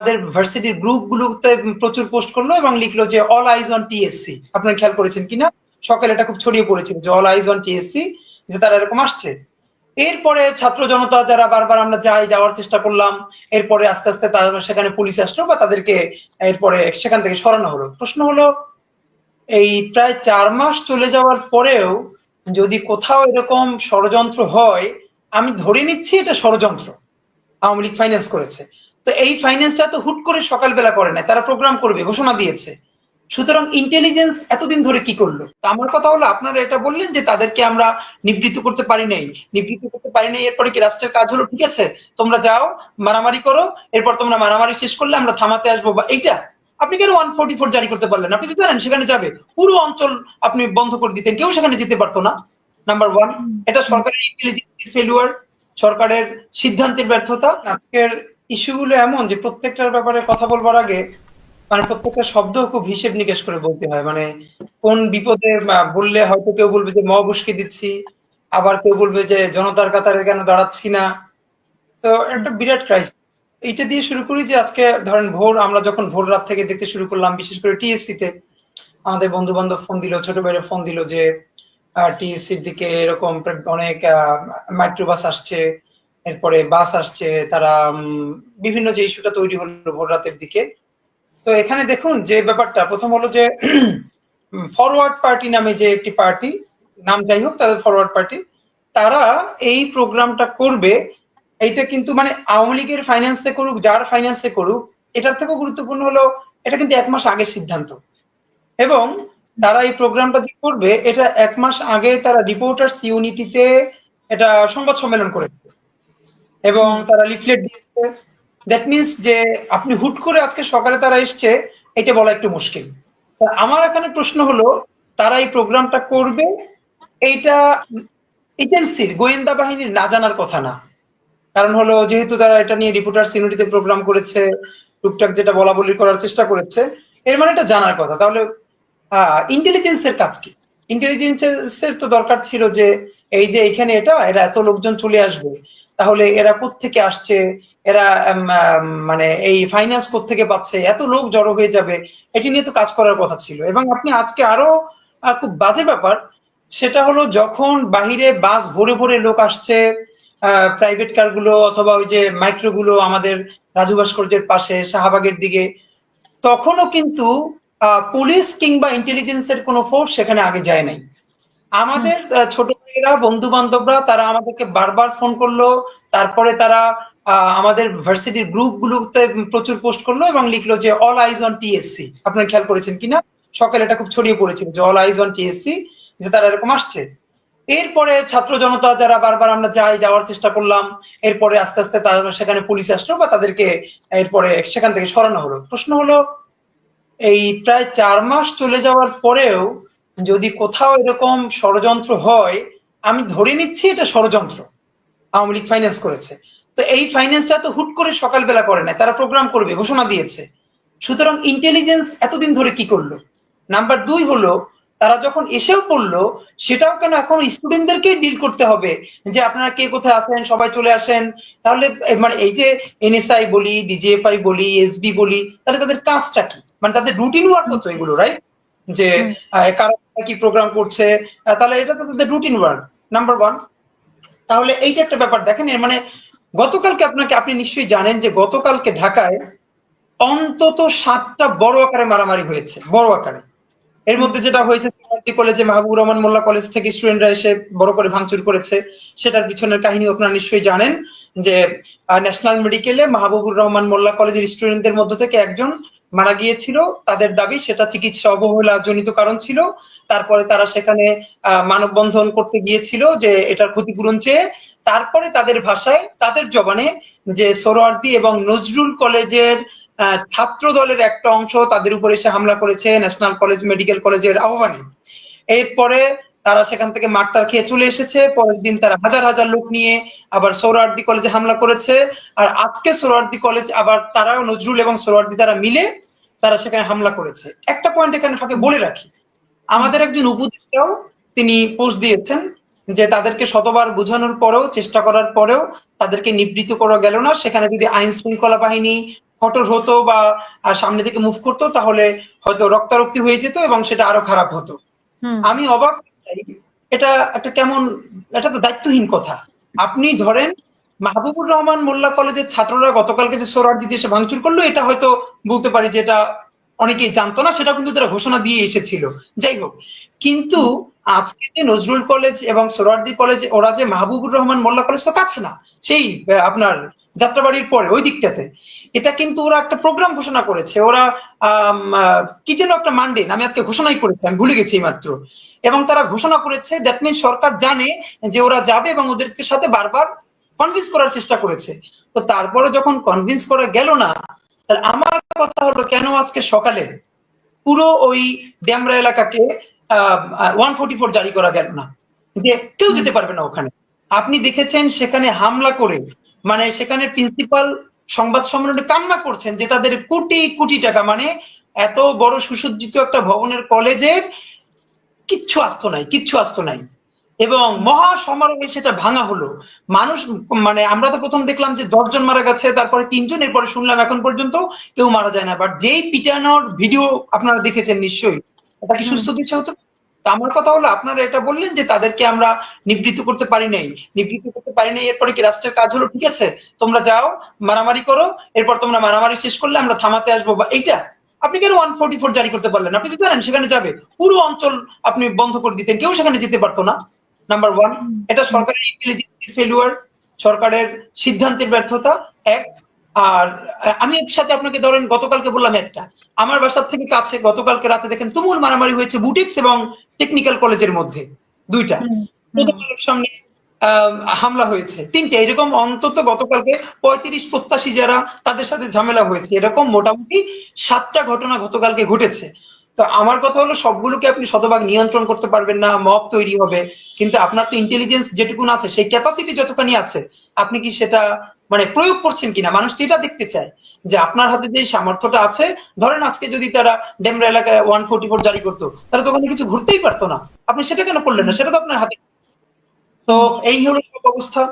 তাদের ভার্সিটির গ্রুপগুলোতে প্রচুর পোস্ট করল এবং লিখলো যে অল আইজ অন টিএসসি আপনারা খেয়াল করেছেন কিনা? সকালে এটা খুব ছড়িয়ে পড়েছিল যে অল আইজ অন টিএসসি যে তারা এরকম আসছে। এরপরে ছাত্র জনতা যারা বারবার আমরা যাই, যাওয়ার চেষ্টা করলাম, এরপরে আস্তে আস্তে তারা সেখানে পুলিশ আসলো বা তাদেরকে এরপরে সেখান থেকে সরানো হলো। প্রশ্ন হলো, এই প্রায় চার মাস চলে যাওয়ার পরেও যদি কোথাও এরকম ষড়যন্ত্র হয়, আমি ধরে নিচ্ছি এটা ষড়যন্ত্র। আওয়ামী লীগ ফাইন্যান্স করেছে। তো এই ফাইন্যান্সটা তো হুট করে সকালবেলা করে নাই, তারা প্রোগ্রাম করবে, ঘোষণা দিয়েছে। সুতরাং ইন্টেলিজেন্স এতদিন ধরে কি করল? আমার কথা হলো, আপনারা এটা বললেন যে তাদেরকে আমরা নিবৃত্ত করতে পারি নাই। নিবৃত্ত করতে পারি নাই, এরপরে কি রাষ্ট্রের কাজ হলো? ঠিক আছে, তোমরা যাও, মারামারি করো, এরপর তোমরা মারামারি শেষ করলে আমরা থামাতে আসব বা এইটা। আপনি কেন ওয়ান ফোর্টি ফোর জারি করতে পারলেন আপনি তো জানেন, সেখানে যাবে। পুরো অঞ্চল আপনি বন্ধ করে দিতেন, কেউ সেখানে যেতে পারতো না। নাম্বার ওয়ান এটা সরকারের ইন্টেলিজেন্স ফেলুয়ার সরকারের সিদ্ধান্তের ব্যর্থতা, আজকের ইস্যুগুলো এমন যে প্রত্যেকটার ব্যাপারে কথা বলবার আগে মানে প্রত্যেকটা শব্দ খুব হিসেব নিকেশ করে বলতে হয়। মানে কোন বিপদে বললে হয়তো কেউ বলবে যে মহাবুসকে দিচ্ছি। আবার কেউ বলবে যে, জনতার কাতারে কেন দাঁড়াচ্ছি না? তো একটা বিরাট ক্রাইসিস এইটা দিয়ে শুরু করি যে, আজকে ধরেন ভোর, আমরা যখন ভোর রাত থেকে দেখতে শুরু করলাম, বিশেষ করে টিএসসি তে, আমাদের বন্ধু বান্ধব ফোন দিল, ছোট ভাইরা ফোন দিল যে টিএসসির দিকে এরকম অনেক মাইক্রোবাস আসছে। এরপরে বাস আসছে, তারা বিভিন্ন যে ইস্যুটা তৈরি হলো ভোর রাতের দিকে। তো এখানে দেখুন যে ব্যাপারটা, প্রথম হলো যে ফরওয়ার্ড পার্টি নামে যে একটি পার্টি নাম যাই হোক, তাদের ফরওয়ার্ড পার্টি তারা এই প্রোগ্রামটা করবে। এইটা কিন্তু মানে আওয়ামী লীগের ফাইন্যান্সে করুক, যার ফাইন্যান্সে করুক, এটার থেকেও গুরুত্বপূর্ণ হলো, এটা কিন্তু এক মাস আগের সিদ্ধান্ত। এবং তারা এই প্রোগ্রামটা যে করবে, এটা এক মাস আগে তারা রিপোর্টার্স ইউনিটিতে এটা সংবাদ সম্মেলন করেছে। এবং তারা লিফলেট দিয়েছে। দ্যাট মিনস যে আপনি হুট করে আজকে সকালে তারা এসছে, এটা বলা একটু মুশকিল। আমার এখানে প্রশ্ন হলো, তারা এই প্রোগ্রামটা করবে? এইটা এজেন্সির গোয়েন্দা বাহিনীর না জানার কথা না। কারণ হলো, যেহেতু তারা এটা নিয়ে রিপোর্টার সিনিটিতে প্রোগ্রাম করেছে, টুকটাক যেটা বলা বলি করার চেষ্টা করেছে, এর মানে এটা জানার কথা। তাহলে ইন্টেলিজেন্সের কাজ কি? ইন্টেলিজেন্সের তো দরকার ছিল যে, এই যে এখানে এটা, এরা এত লোকজন চলে আসবে। তাহলে এরা থেকে আসছে? এরা মানে এই ফাইন্যান্স থেকে পাচ্ছে? এত লোক জড়ো হয়ে যাবে? এটি নিয়ে তো কাজ করার কথা ছিল। এবং আপনি আজকে আরও খুব বাজে ব্যাপার। সেটা হলো যখন বাহিরে বাস ভরে ভরে লোক আসছে প্রাইভেট কারগুলো অথবা ওই যে মাইক্রো গুলো আমাদের রাজু ভাস্কর্যের পাশে, শাহবাগের দিকে, তখনও কিন্তু পুলিশ কিংবা ইন্টেলিজেন্সের কোনো ফোর্স সেখানে আগে যায় নাই। আমাদের ছোট ভাইয়েরা বন্ধু বান্ধবরা তারা আমাদেরকে বারবার ফোন করল। তারপরে তারা আমাদের ভার্সিটির গ্রুপ গুলোতে প্রচুর পোস্ট করল এবং লিখলো যে অল আইজ অন টিএসসি আপনারা খেয়াল করেছেন কিনা? সকালে এটা খুব ছড়িয়ে পড়েছিল যে অল আইজ অন টিএসসি যে, তারা এরকম আসছে। এরপরে ছাত্র জনতা যারা বারবার আমরা যাই, যাওয়ার চেষ্টা করলাম, এরপরে আস্তে আস্তে তারা সেখানে পুলিশ আসলো বা তাদেরকে এরপরে সেখান থেকে সরানো হলো। প্রশ্ন হলো, এই প্রায় চার মাস চলে যাওয়ার পরেও যদি কোথাও এরকম ষড়যন্ত্র হয় আমি ধরে নিচ্ছি এটা ষড়যন্ত্র। আওয়ামী লীগ ফাইন্যান্স করেছে। তো এই ফাইন্যান্সটা তো হুট করে সকালবেলা করে নাই তারা প্রোগ্রাম করবে ঘোষণা দিয়েছে। সুতরাং ইন্টেলিজেন্স এতদিন ধরে কি করল? নাম্বার দুই হলো তারা যখন এসেও পড়ল সেটাও কেন এখন স্টুডেন্টদেরকে ডিল করতে হবে? যে আপনারা কে কোথায় আছেন সবাই চলে আসেন। তাহলে মানে এই যে এনএসআই বলি ডিজিএফআই বলি এসবি বলি তাহলে তাদের কাজটা কি? মানে তাদের রুটিন ওয়ার্ক হতো এগুলো রাইট যে কারা কি প্রোগ্রাম করছে? তাহলে এটা তো তাদের রুটিন ওয়ার্ক নাম্বার ওয়ান তাহলে এইটা একটা ব্যাপার, দেখেন মানে গতকালকে আপনাকে, আপনি নিশ্চয়ই জানেন যে গতকালকে ঢাকায় অন্তত সাতটা বড় আকারে মারামারি হয়েছে, বড় আকারে। এর মধ্যে যেটা হয়েছে কলেজে মাহবুব রহমান মোল্লা কলেজ থেকে স্টুডেন্টরা এসে বড় করে ভাঙচুর করেছে। সেটার পিছনের কাহিনী আপনারা নিশ্চয়ই জানেন যে ন্যাশনাল মেডিকেলে মাহবুবুর রহমান মোল্লা কলেজের স্টুডেন্টদের মধ্য থেকে একজন মারা গিয়েছিল। তাদের দাবি সেটা চিকিৎসা অবহেলা জনিত কারণ ছিল। তারপরে তারা সেখানে মানববন্ধন করতে গিয়েছিল যে এটার ক্ষতিপূরণ চেয়ে। তারপরে তাদের ভাষায়, তাদের জবানে যে সোরোয়ার্দি এবং নজরুল কলেজের ছাত্র দলের একটা অংশ তাদের উপরে এসে হামলা করেছে, ন্যাশনাল কলেজ, মেডিকেল কলেজের আহ্বানে। এরপরে তারা সেখান থেকে মারটার খেয়ে চলে এসেছে। পরের দিন তারা হাজার হাজার লোক নিয়ে আবার সৌরার্দি কলেজে হামলা করেছে। আর আজকে সৌরার্দি কলেজ আবার তারাও নজরুল এবং সৌরার্দি তারা মিলে তারা সেখানে হামলা করেছে। একটা পয়েন্ট এখানে ফাঁকে বলে রাখি। আমাদের একজন উপদেষ্টাও তিনি পোস্ট দিয়েছেন যে তাদেরকে শতবার বোঝানোর পরেও চেষ্টা করার পরেও তাদেরকে নিবৃত্ত করা গেল না। সেখানে যদি আইন শৃঙ্খলা বাহিনী কঠোর হতো বা সামনে দিকে মুভ করতো তাহলে হয়তো রক্তারক্তি হয়ে যেত এবং সেটা আরও খারাপ হতো। আমি অবাক এটা একটা কেমন, এটা তো দায়িত্বহীন কথা। আপনি ধরেন, মাহবুবুর রহমান মোল্লা কলেজের ছাত্ররা গতকালকে যে সোরার দিতে এসে ভাঙচুর করল, এটা হয়তো বলতে পারি যে এটা অনেকেই জানতো না সেটা কিন্তু তারা ঘোষণা দিয়ে এসেছিল। যাই হোক, কিন্তু আজকে যে নজরুল কলেজ এবং সোরারদি কলেজ ওরা যে মাহবুবুর রহমান মোল্লা কলেজ তো কাছে না, সেই আপনার যাত্রাবাড়ির পরে, ওই দিকটাতে। এটা কিন্তু ওরা একটা প্রোগ্রাম ঘোষণা করেছে। ওরা কি যেন একটা মানডে আমি আজকে ঘোষণাই করেছি, আমি ভুলে গেছি মাত্র এবং তারা ঘোষণা করেছে দ্যাট মিন সরকার জানে যে ওরা যাবে এবং ওদেরকে সাথে বারবার কনভিন্স করার চেষ্টা করেছে। তো তারপরে যখন কনভিন্স করা গেল না আমার কথা হলো কেন আজকে সকালে পুরো ওই ড্যামরা এলাকাকে ওয়ান ফোর্টি ফোর জারি করা গেল না? যে কেউ যেতে পারবে না ওখানে। আপনি দেখেছেন সেখানে হামলা করে মানে সেখানে প্রিন্সিপাল সংবাদ সম্মেলনে কান্না করছেন যে তাদের কোটি কোটি টাকা মানে এত বড় সুসজ্জিত একটা ভবনের কলেজের কিচ্ছু আসতো নাই কিচ্ছু আসতো নাই। এবং মহা সমারোহে সেটা ভাঙা হলো। মানুষ মানে আমরা তো প্রথম দেখলাম যে দশজন মারা গেছে তারপরে তিনজন এরপরে শুনলাম এখন পর্যন্ত কেউ মারা যায় না। বাট যেই পিটানোর ভিডিও আপনারা দেখেছেন নিশ্চয়ই এটা কি সুস্থ দিচ্ছে হতো আমার কথা হলো, আপনারা এটা বললেন যে তাদেরকে আমরা নিবৃত্ত করতে পারি নাই। নিবৃত্ত করতে পারি নাই, এরপরে কি রাষ্ট্রের কাজ হলো? ঠিক আছে, তোমরা যাও, মারামারি করো, এরপর তোমরা মারামারি শেষ করলে আমরা থামাতে আসব বা এইটা। আপনি কেন ওয়ান ফোর্টি ফোর জারি করতে পারলেন? আপনি তো জানেন, সেখানে যাবে। পুরো অঞ্চল আপনি বন্ধ করে দিতেন, কেউ সেখানে যেতে পারতো না। নাম্বার ওয়ান এটা সরকারের ইন্টেলিজেন্স ফেলুয়ার সরকারের সিদ্ধান্তের ব্যর্থতা, এক। আর আমি এর সাথে আপনাকে ধরেন গতকালকে বললাম একটা। আমার বাসার থেকে কাছে গতকালকে রাতে দেখেন তুমুল মারামারি হয়েছে বুটিক্স এবং টেকনিক্যাল কলেজের মধ্যে দুইটা। সামনে আহ, হামলা হয়েছে। তিনটে। এরকম অন্তত গতকালকে পঁয়ত্রিশ প্রত্যাশী যারা তাদের সাথে ঝামেলা হয়েছে। এরকম মোটামুটি সাতটা ঘটনা গতকালকে ঘটেছে। তো আমার কথা হলো সবগুলোকে আপনি শতভাগ নিয়ন্ত্রণ করতে পারবেন না মব তৈরি হবে। কিন্তু আপনার তো ইন্টেলিজেন্স যেটুকুন আছে, সেই ক্যাপাসিটি যতখানি আছে, আপনি কি সেটা মানে প্রয়োগ করছেন কিনা? মানুষ তো এটা দেখতে চায় যে আপনার হাতে যে সামর্থ্যটা আছে, ধরেন আজকে যদি তারা ডেমরা এলাকায় ওয়ান ফোর্টি ফোর জারি করতো তাহলে তো ওখানে কিছু ঘুরতেই পারতো না। আপনি সেটা কেন করলেন না? সেটা তো আপনার হাতে। তো এই হলো সব অবস্থা।